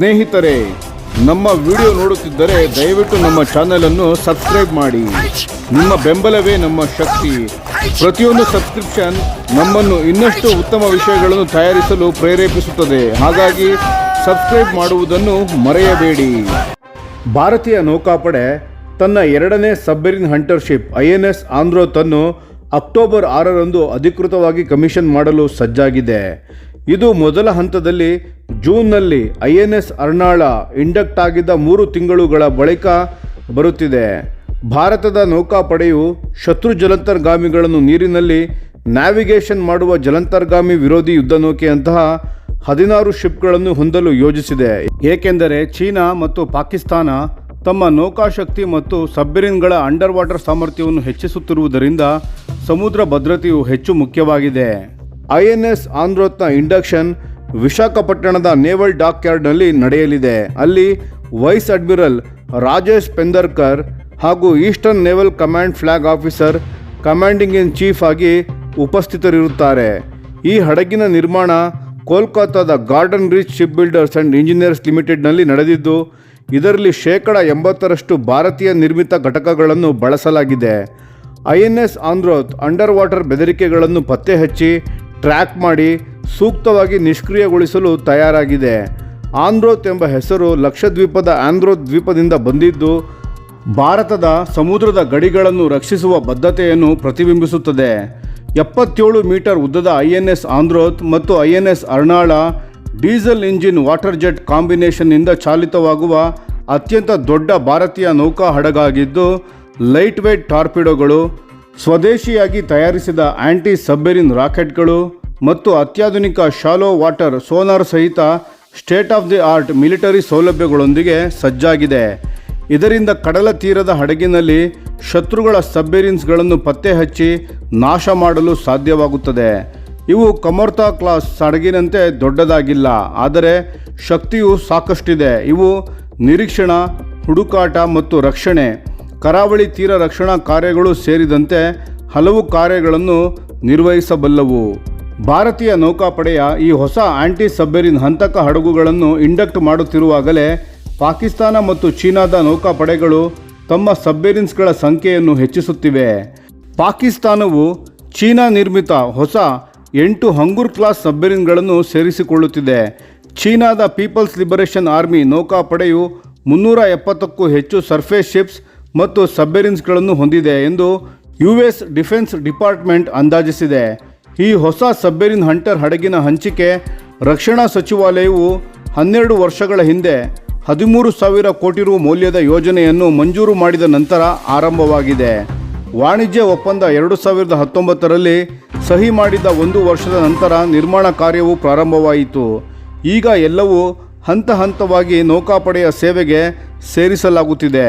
ಸ್ನೇಹಿತರೆ, ನಮ್ಮ ವಿಡಿಯೋ ನೋಡುತ್ತಿದ್ದರೆ ದಯವಿಟ್ಟು ನಮ್ಮ ಚಾನೆಲ್ ಅನ್ನು ಸಬ್ಸ್ಕ್ರೈಬ್ ಮಾಡಿ. ನಿಮ್ಮ ಬೆಂಬಲವೇ ನಮ್ಮ ಶಕ್ತಿ. ಪ್ರತಿಯೊಂದು ಸಬ್ಸ್ಕ್ರಿಪ್ಷನ್ ನಮ್ಮನ್ನು ಇನ್ನಷ್ಟು ಉತ್ತಮ ವಿಷಯಗಳನ್ನು ತಯಾರಿಸಲು ಪ್ರೇರೇಪಿಸುತ್ತದೆ. ಹಾಗಾಗಿ ಸಬ್ಸ್ಕ್ರೈಬ್ ಮಾಡುವುದನ್ನು ಮರೆಯಬೇಡಿ. ಭಾರತೀಯ ನೌಕಾಪಡೆ ತನ್ನ ಎರಡನೇ submarine hunter ship, I N S ಆಂಧ್ರೋತನ್ನು October ಆರರಂದು ಅಧಿಕೃತವಾಗಿ ಕಮಿಷನ್ ಮಾಡಲು ಸಜ್ಜಾಗಿದೆ. ಇದು ಮೊದಲ ಹಂತದಲ್ಲಿ ಜೂನ್ನಲ್ಲಿ I N S Arnala induct ಆಗಿದ್ದ ಮೂರು ತಿಂಗಳುಗಳ ಬಳಿಕ ಬರುತ್ತಿದೆ. ಭಾರತದ ನೌಕಾಪಡೆಯು ಶತ್ರು ಜಲಂತರ್ಗಾಮಿಗಳನ್ನು ನೀರಿನಲ್ಲಿ ನ್ಯಾವಿಗೇಷನ್ ಮಾಡುವ ಜಲಂತರ್ಗಾಮಿ ವಿರೋಧಿ ಯುದ್ಧನೌಕೆಯಂತಹ ಹದಿನಾರು ಶಿಪ್ಗಳನ್ನು ಹೊಂದಲು ಯೋಜಿಸಿದೆ. ಏಕೆಂದರೆ ಚೀನಾ ಮತ್ತು ಪಾಕಿಸ್ತಾನ ತಮ್ಮ ನೌಕಾಶಕ್ತಿ ಮತ್ತು ಸಬ್ಮರಿನ್ಗಳ ಅಂಡರ್ ವಾಟರ್ ಸಾಮರ್ಥ್ಯವನ್ನು ಹೆಚ್ಚಿಸುತ್ತಿರುವುದರಿಂದ ಸಮುದ್ರ ಭದ್ರತೆಯು ಹೆಚ್ಚು ಮುಖ್ಯವಾಗಿದೆ. ಐಎನ್ಎಸ್ ಆಂಧ್ರೋತ್ನ ಇಂಡಕ್ಷನ್ ವಿಶಾಖಪಟ್ಟಣದ ನೇವಲ್ ಡಾಕ್ ಯಾರ್ಡ್ನಲ್ಲಿ ನಡೆಯಲಿದೆ. ಅಲ್ಲಿ ವೈಸ್ ಅಡ್ಮಿರಲ್ ರಾಜೇಶ್ ಪೆಂದರ್ಕರ್ ಹಾಗೂ eastern naval command flag officer commanding in chief ಆಗಿ ಉಪಸ್ಥಿತರಿರುತ್ತಾರೆ. ಈ ಹಡಗಿನ ನಿರ್ಮಾಣ ಕೋಲ್ಕತ್ತಾದ garden reach ship builders and engineers ಲಿಮಿಟೆಡ್ನಲ್ಲಿ ನಡೆದಿದ್ದು, ಇದರಲ್ಲಿ ಶೇಕಡ ಎಂಬತ್ತರಷ್ಟು ಭಾರತೀಯ ನಿರ್ಮಿತ ಘಟಕಗಳನ್ನು ಬಳಸಲಾಗಿದೆ. I N S Androth under water ಬೆದರಿಕೆಗಳನ್ನು ಪತ್ತೆ ಹಚ್ಚಿ ಟ್ರ್ಯಾಕ್ ಮಾಡಿ ಸೂಕ್ತವಾಗಿ ನಿಷ್ಕ್ರಿಯಗೊಳಿಸಲು ತಯಾರಾಗಿದೆ. ಆಂಧ್ರೋತ್ ಎಂಬ ಹೆಸರು ಲಕ್ಷದ್ವೀಪದ ಆಂಧ್ರೋತ್ ದ್ವೀಪದಿಂದ ಬಂದಿದ್ದು, ಭಾರತದ ಸಮುದ್ರದ ಗಡಿಗಳನ್ನು ರಕ್ಷಿಸುವ ಬದ್ಧತೆಯನ್ನು ಪ್ರತಿಬಿಂಬಿಸುತ್ತದೆ. ಎಪ್ಪತ್ತೇಳು ಮೀಟರ್ ಉದ್ದದ ಐ ಎನ್ ಎಸ್ ಆಂಧ್ರೋತ್ ಮತ್ತು I N S Arnala diesel engine water jet ಕಾಂಬಿನೇಷನ್ನಿಂದ ಚಾಲಿತವಾಗುವ ಅತ್ಯಂತ ದೊಡ್ಡ ಭಾರತೀಯ ನೌಕಾ ಹಡಗಾಗಿದ್ದು ಲೈಟ್ ವೇಟ್ ಟಾರ್ಪಿಡೋಗಳು ಸ್ವದೇಶಿಯಾಗಿ ತಯಾರಿಸಿದ ಆಂಟಿ ಸಬ್ಮೆರಿನ್ ರಾಕೆಟ್ಗಳು ಮತ್ತು ಅತ್ಯಾಧುನಿಕ ಶಾಲೋ ವಾಟರ್ ಸೋನಾರ್ ಸಹಿತ state of the art military ಸೌಲಭ್ಯಗಳೊಂದಿಗೆ ಸಜ್ಜಾಗಿದೆ. ಇದರಿಂದ ಕಡಲ ತೀರದ ಹಡಗಿನಲ್ಲಿ ಶತ್ರುಗಳ ಸಬ್ಮೆರಿನ್ಸ್ಗಳನ್ನು ಪತ್ತೆ ಹಚ್ಚಿ ನಾಶ ಮಾಡಲು ಸಾಧ್ಯವಾಗುತ್ತದೆ. ಇವು ಕಮರ್ತಾ ಕ್ಲಾಸ್ ಹಡಗಿನಂತೆ ದೊಡ್ಡದಾಗಿಲ್ಲ, ಆದರೆ ಶಕ್ತಿಯು ಸಾಕಷ್ಟಿದೆ. ಇವು ನಿರೀಕ್ಷಣಾ, ಹುಡುಕಾಟ ಮತ್ತು ರಕ್ಷಣೆ. ಕರಾವಳಿ ತೀರ ರಕ್ಷಣಾ ಕಾರ್ಯಗಳು ಸೇರಿದಂತೆ ಹಲವು ಕಾರ್ಯಗಳನ್ನು ನಿರ್ವಹಿಸಬಲ್ಲವು. ಭಾರತೀಯ ನೌಕಾಪಡೆಯ ಈ ಹೊಸ ಆಂಟಿ ಸಬ್ಮೆರಿನ್ ಹಂತಕ ಹಡಗುಗಳನ್ನು ಇಂಡಕ್ಟ್ ಮಾಡುತ್ತಿರುವಾಗಲೇ ಪಾಕಿಸ್ತಾನ ಮತ್ತು ಚೀನಾದ ನೌಕಾಪಡೆಗಳು ತಮ್ಮ ಸಬ್ಮೆರಿನ್ಸ್ಗಳ ಸಂಖ್ಯೆಯನ್ನು ಹೆಚ್ಚಿಸುತ್ತಿವೆ. ಪಾಕಿಸ್ತಾನವು ಚೀನಾ ನಿರ್ಮಿತ ಹೊಸ ಎಂಟು ಹಂಗೂರ್ ಕ್ಲಾಸ್ ಸಬ್ಮೆರಿನ್ಗಳನ್ನು ಸೇರಿಸಿಕೊಳ್ಳುತ್ತಿದೆ. ಚೀನಾದ ಪೀಪಲ್ಸ್ ಲಿಬರೇಷನ್ ಆರ್ಮಿ ನೌಕಾಪಡೆಯು ಮುನ್ನೂರ ಎಪ್ಪತ್ತಕ್ಕೂ ಹೆಚ್ಚು ಸರ್ಫೇಸ್ ಶಿಪ್ಸ್ ಮತ್ತು ಸಬ್ಮೆರಿನ್ಸ್ಗಳನ್ನು ಹೊಂದಿದೆ ಎಂದು ಯು ಎಸ್ ಡಿಫೆನ್ಸ್ ಡಿಪಾರ್ಟ್ಮೆಂಟ್ ಅಂದಾಜಿಸಿದೆ. ಈ ಹೊಸ ಸಬ್ಮೆರಿನ್ ಹಂಟರ್ ಹಡಗಿನ ಹಂಚಿಕೆ ರಕ್ಷಣಾ ಸಚಿವಾಲಯವು ಹನ್ನೆರಡು ವರ್ಷಗಳ ಹಿಂದೆ ಹದಿಮೂರು ಸಾವಿರ ಕೋಟಿ ರು ಮೌಲ್ಯದ ಯೋಜನೆಯನ್ನು ಮಂಜೂರು ಮಾಡಿದ ನಂತರ ಆರಂಭವಾಗಿದೆ. ವಾಣಿಜ್ಯ ಒಪ್ಪಂದ ಎರಡು ಸಾವಿರದ ಹತ್ತೊಂಬತ್ತರಲ್ಲಿ ಸಹಿ ಮಾಡಿದ ಒಂದು ವರ್ಷದ ನಂತರ ನಿರ್ಮಾಣ ಕಾರ್ಯವು ಪ್ರಾರಂಭವಾಯಿತು. ಈಗ ಎಲ್ಲವೂ ಹಂತ ಹಂತವಾಗಿ ನೌಕಾಪಡೆಯ ಸೇವೆಗೆ ಸೇರಿಸಲಾಗುತ್ತಿದೆ.